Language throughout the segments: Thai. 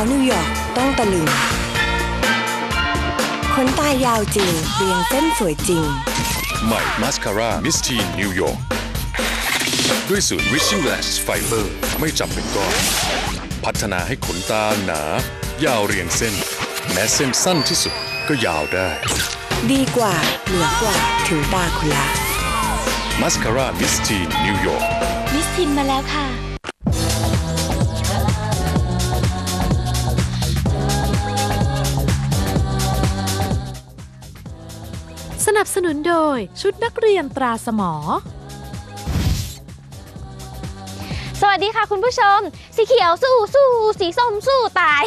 าวนิวยอร์กต้องตะลึงขนตายาวจริง เรียงเส้นสวยจริง ใหม่มาสคาร่ามิสทีนนิวยอร์กด้วยสูตร Wishing Lash Fiber ไม่จับเป็นก้อน พัฒนาให้ขนตาหนา ยาวเรียงเส้น แม้เส้นสั้นที่สุดก็ยาวได้ ดีกว่า เหนือกว่า ถึงตาคุณละมาสคาร่ามิสทีนนิวยอร์กมิสทินมาแล้วค่ะ นับสนุนโดยชุดนักเรียนตราสมอ สวัสดีค่ะคุณผู้ชม สีเขียวสู้สู้สีส้มสู้ตาย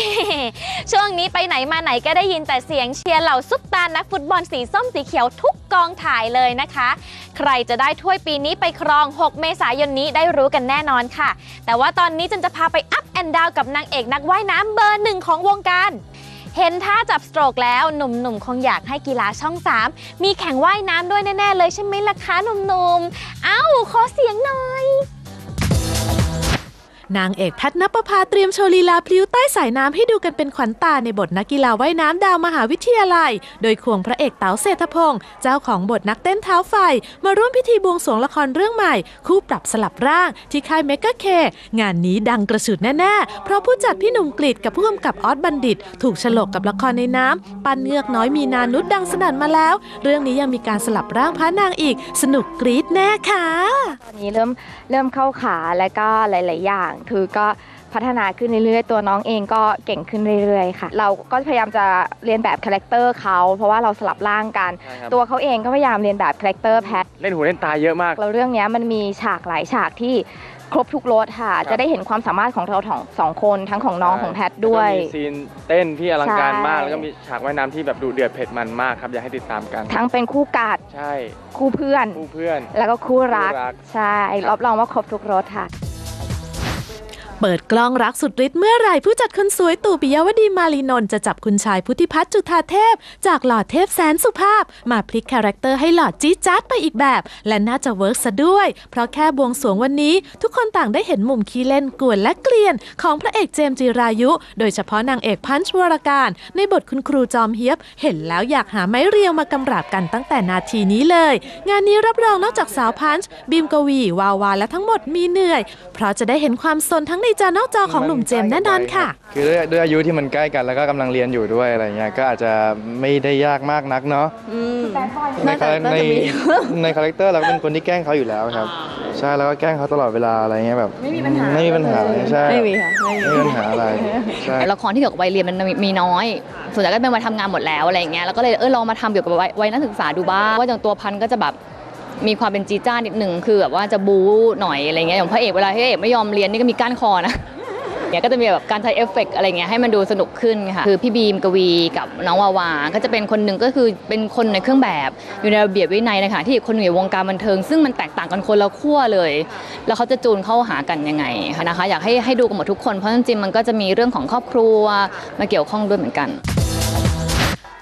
ช่วงนี้ไปไหนมาไหนก็ได้ยินแต่เสียงเชียร์เหล่าซุปตานักฟุตบอลสีส้มสีเขียวทุกกองถ่ายเลยนะคะ ใครจะได้ถ้วยปีนี้ไปครอง 6 เมษายนนี้ได้รู้กันแน่นอนค่ะ แต่ว่าตอนนี้จันจะพาไปอัพแอนด์ดาวกับนางเอกนักว่ายน้ำเบอร์หนึ่งของวงการ เห็นท่าจับสโตรกแล้วหนุ่มๆ คงอยากให้กีฬาช่อง 3 มีแข่งว่ายน้ำด้วยแน่ ๆ เลยใช่ไหมล่ะคะหนุ่มๆ เอ้า ขอเสียงหน่อย นางเอกแพทนปภาเตรียมโชว์ลีลาพลิ้วใต้สายน้ำให้ดูกันเป็นขวัญตาในบทนักกีฬาว่ายน้ำดาวมหาวิทยาลัย โดยควงพระเอกเต๋าเศรษฐพงศ์เจ้าของบทนักเต้นเท้าไฟ มาร่วมพิธีบวงสรวงละครเรื่องใหม่ คู่ปรับสลับร่างที่ค่ายเมกะเค งานนี้ดังกระสุดแน่ๆ เพราะผู้จัดพี่หนุ่มกฤษกับผู้กำกับออสบัณฑิต ถูกฉลกกับละครในน้ำปันเงือกน้อยมีนานุษดังสนั่นมาแล้ว เรื่องนี้ยังมีการสลับร่างพระนางอีก สนุกกรีดแน่ค่ะ ตอนนี้เริ่มเริ่มเข้าขาและก็หลาย ๆ อย่างคือก็พัฒนาขึ้นเรื่อยๆ ตัวน้องเองก็เก่งขึ้นเรื่อยๆ ค่ะ เราก็พยายามจะเรียนแบบคาแรคเตอร์เขาเพราะว่าเราสลับร่างกัน ใช่ครับ ตัวเขาเองก็พยายามเรียนแบบคาแรคเตอร์แพท เล่นหูเล่นตาเยอะมากแล้วเรื่องเนี้ยมันมีฉากหลายฉากที่ครบทุกรสค่ะครับจะได้เห็นความสามารถของเราสองสองคนทั้งของน้องของแพทด้วย แล้วก็มีซีนเต้นที่อลังการมาก ใช่ แล้วก็มีฉากว่ายน้ำที่แบบดุเดือดเผ็ดมันมากครับ อยากให้ติดตามกัน ทั้งเป็นคู่กัดใช่คู่เพื่อน คู่เพื่อน แล้วก็คู่รัก คู่รักใช่ ครับ รับรองว่าครบทุกรสค่ะ เปิดกล้องรักสุดฤทธิ์เมื่อไหร่ผู้จัดคนสวยตู่ปิยวดีมาลีนนท์จะจับคุณชายพุทธิพัฒน์จุธาเทพ จากหล่อเทพแสนสุภาพ มาพลิกคาแรคเตอร์ให้หล่อจี๊ดจ๊าดไปอีกแบบ และน่าจะเวิร์กซะด้วย เพราะแค่บวงสรวงวันนี้ ทุกคนต่างได้เห็นมุมขี้เล่นกวนและเกลียน ของพระเอกเจมส์จิรายุ โดยเฉพาะนางเอกพันช์วรการ ในบทคุณครูจอมเฮียบ เห็นแล้วอยากหาไม้เรียวมากำราบกันตั้งแต่นาทีนี้เลย งานนี้รับรองนอกจากสาวพันช์บีมกวีวาวาและทั้งหมดมีเหนื่อย เพราะจะได้เห็นความสนทั้งในจอนอกจอของหนุ่มเจมส์แน่นอนค่ะ คือด้วยด้วยอายุที่มันใกล้กันแล้วก็กำลังเรียนอยู่ด้วยอะไรเงี้ยก็อาจจะไม่ได้ยากมากนักเนาะในคาแรคในในคาแรคเตอร์เราก็เป็นคนที่แกล้งเขาอยู่แล้วครับ ใช่แล้วก็แกล้งเขาตลอดเวลาอะไรเงี้ยแบบไม่มีปัญหาไม่มีปัญหาใช่ไม่มีค่ะไม่มีไม่มีปัญหาอะไรใช่ละครที่เกี่ยวกับวัยเรียนมันมีน้อย ส่วนใหญ่ก็เป็นวัยทำงานหมดแล้วอะไรอย่างเงี้ยแล้วก็เลยเออลองมาทำเกี่ยวกับวัยวัยนักศึกษาดูบ้างว่าอย่างตัวพันธุ์ก็จะแบบ มีความเป็นจีจ้านิดหนึ่งคือแบบว่าจะบู๊หน่อยอะไรเงี้ยอย่างพระเอกเวลาที่พระเอกไม่ยอมเรียนนี่ก็มีก้านคอนะเนี่ยก็จะมีแบบการใช้เอฟเฟกต์อะไรเงี้ยให้มันดูสนุกขึ้นค่ะคือพี่บีมกวีกับน้องวาวา ก็จะเป็นคนหนึ่งก็คือเป็นคนในเครื่องแบบอยู่ในระเบียบวินัยนะคะที่คนหนึ่งอยู่วงการบันเทิง ซึ่งมันแตกต่างกันคนละขั้วเลย แล้วเขาจะจูนเข้าหากันยังไงคะนะคะ อยากให้ให้ดูกันหมดทุกคนเพราะจริงๆมันก็จะมีเรื่องของครอบครัวมาเกี่ยวข้องด้วยเหมือนกัน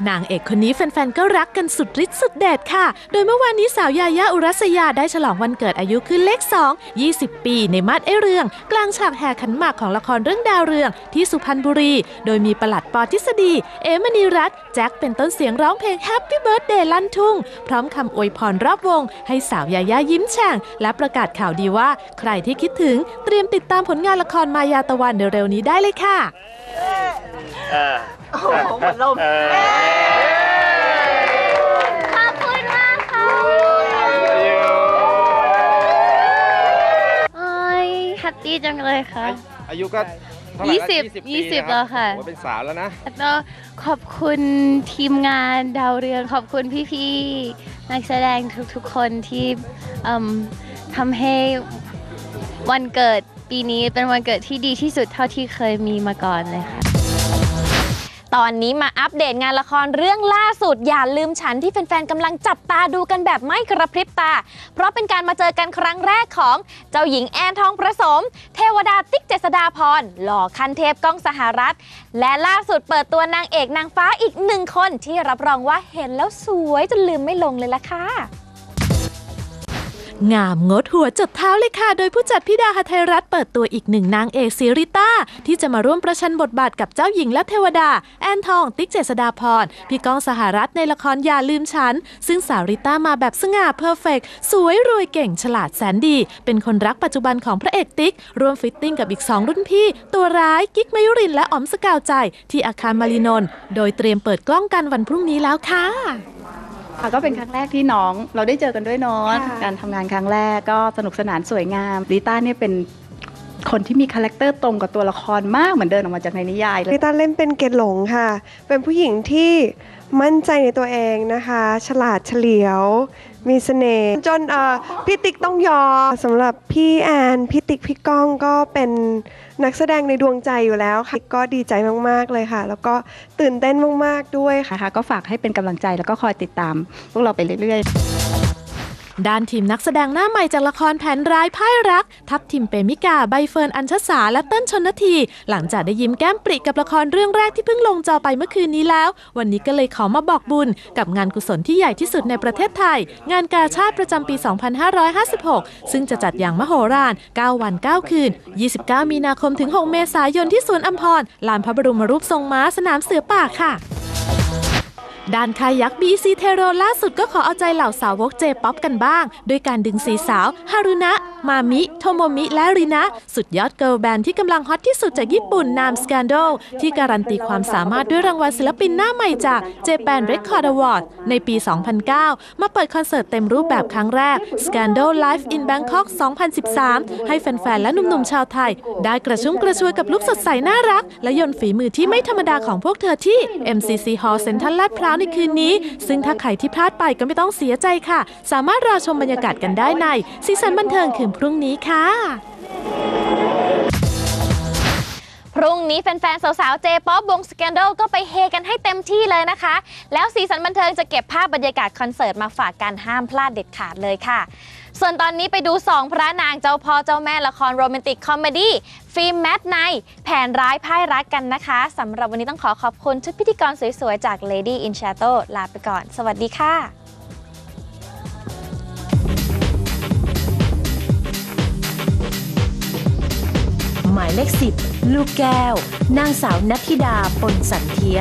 นางเอกคนนี้แฟนๆ ก็รักกันสุดฤทธิ์สุดเด็ดค่ะ โดยเมื่อวานนี้สาวยายาอุรัสยาได้ฉลองวันเกิดอายุขึ้นเลข 2 20 ปีในมาดไอเรือง กลางฉากแห่ขันหมากของละครเรื่องดาวเรืองที่สุพรรณบุรี โดยมีประหลัดปอทฤษฎี เอมณีรัตน์แจ็คเป็นต้นเสียงร้องเพลง Happy Birthday ลั่นทุ่ง พร้อมคำอวยพรรอบวง ให้สาวยายายิ้มแฉ่ง และประกาศข่าวดีว่า ใครที่คิดถึงเตรียมติดตามผลงานละครมายาตะวันเร็วๆนี้ได้เลยค่ะข แฮปปี้จังเลยค่ะ อายุก็เท่าไหร่ยี่ละสิบ20ปียี่สิบนแล้วค่ะ โอ้โหเป็นสาวแล้วนะ แล้วก็ขอบคุณทีมงานดาวเรืองขอบคุณพี่ๆนักแสดงทุกๆคนที่เอิ่มทำให้วันเกิดปีนี้เป็นวันเกิดที่ดีที่สุดเท่าที่เคยมีมาก่อนเลยค่ะ ตอนนี้มาอัปเดตงานละครเรื่องล่าสุด อย่าลืมฉันที่แฟนๆกำลังจับตาดูกันแบบไม่กระพริบตา เพราะเป็นการมาเจอกันครั้งแรกของเจ้าหญิงแอนทองประสม เทวดาติ๊กเจษดาพรหล่อคันเทพก้องสหรัฐ และล่าสุดเปิดตัวนางเอกนางฟ้าอีกหนึ่งคนที่รับรองว่าเห็นแล้วสวยจนลืมไม่ลงเลยล่ะค่ะ งามงดหัวจดเท้าเลยค่ะ โดยผู้จัดพิดาหทัยรัฐเปิดตัวอีกหนึ่งนางเอกซีริต้า ที่จะมาร่วมประชันบทบาทกับเจ้าหญิงและเทวดา แอนทอง ติ๊กเจษดาพร พี่ก้องสหรัฐในละครอย่าลืมฉัน ซึ่งสาวริต้ามาแบบสง่าเพอร์เฟกสวยรวยเก่งฉลาดแสนดี เป็นคนรักปัจจุบันของพระเอกติ๊กร่วมฟิตติ้งกับอีก 2 รุ่นพี่ ตัวร้ายกิ๊กมายุรินและอ๋อมสกาวใจ ที่อาคารมารีนนโดยเตรียมเปิดกล้องกันวันพรุ่งนี้แล้วค่ะ ค่ะก็เป็นครั้งแรกที่น้องเราได้เจอกันด้วยเนาะค่ะการทำงานครั้งแรกก็สนุกสนานสวยงามลิต้าเนี่ยเป็นคนที่มีคาแรคเตอร์ตรงกับตัวละครมากเหมือนเดินออกมาจากในนิยายเลย ลิต้าเล่นเป็นเกดหลงค่ะ เป็นผู้หญิงที่มั่นใจในตัวเองนะคะ ฉลาดเฉลียว มีเสน่ห์จนเอ่อพี่ติ๊กต้องยอมสำหรับพี่แอนพี่ติ๊กพี่ก้องก็เป็นนักแสดงในดวงใจอยู่แล้วค่ะก็ดีใจมากๆเลยค่ะ แล้วก็ตื่นเต้นมากๆด้วยค่ะ นะคะก็ฝากให้เป็นกำลังใจแล้วก็คอยติดตามพวกเราไปเรื่อยๆ ด้านทีมนักแสดงหน้าใหม่จากละครแผนร้ายพ่ายรัก ทัพทิมเปมิกาใบเฟิร์นอัญชสาและเต้นชนที หลังจากได้ยิ้มแก้มปริกับละครเรื่องแรกที่เพิ่งลงจอไปเมื่อคืนนี้แล้ว วันนี้ก็เลยขอมาบอกบุญ กับงานกุศลที่ใหญ่ที่สุดในประเทศไทย งานกาชาติประจำปี 2556 ซึ่งจะจัดอย่างมโหฬาร 9 วัน 9 คืน 29 มีนาคมถึง 6 เมษายนที่สวนอัมพร ลานพระบรมรูปทรงม้าสนามเสือป่าค่ะ ด้านค่ายยักษ์ BC t e r o ล่าสุดก็ขอเอาใจเหล่าสาวกเจป๊อปกันบ้าง ด้วยการดึงสีสาวฮารุนะ มามิ โทโมมิ และรินะ สุดยอดเกิร์ลแบนด์ที่กำลังฮอตที่สุดจากญี่ปุ่นนาม Scandal ที่การันตีความสามารถด้วยรางวัลศิลปินหน้าใหม่จาก Japan Record Award ในปี 2009 มาเปิดคอนเสิร์ตเต็มรูปแบบครั้งแรก Scandal Live in Bangkok 2013 ให้แฟน ๆ และหนุ่ม ๆ ชาวไทย ได้กระชุ่มกระชวยกับลุคสดใสน่ารัก และยนต์ฝีมือที่ไม่ธรรมดาของพวกเธอที่ MCC Hall เซ็นทรัลลาดพร้าวในคืนนี้ ซึ่งถ้าใครที่พลาดไปก็ไม่ต้องเสียใจค่ะ สามารถรอชมบรรยากาศกันได้ในสีสันบันเทิงคืนพรุ่งนี้ค่ะพรุ่งนี้แฟนๆ สาวๆ เจป๊อปวงสแกน d a l ก็ไปเฮกันให้เต็มที่เลยนะคะ แล้วสีสันบันเทิงจะเก็บภาพบรรยากาศคอนเสิร์ตมาฝากกันห้ามพลาดเด็ดขาดเลยค่ะ ส่วนตอนนี้ไปดู2พระนางเจ้าพ่อเจ้าแม่ละครโรแมนติกคอมเมดี้ฟิล์มแมทไนแผนร้ายพ่ายรักกันนะคะสำหรับวันนี้ต้องขอขอบคุณชุดพิธีกรสวยๆ จาก Lady in Shadow ลาไปก่อน สวัสดีค่ะหมายเลขสิบลูกแก้ว นางสาวนัทธิดาปนสันเทีย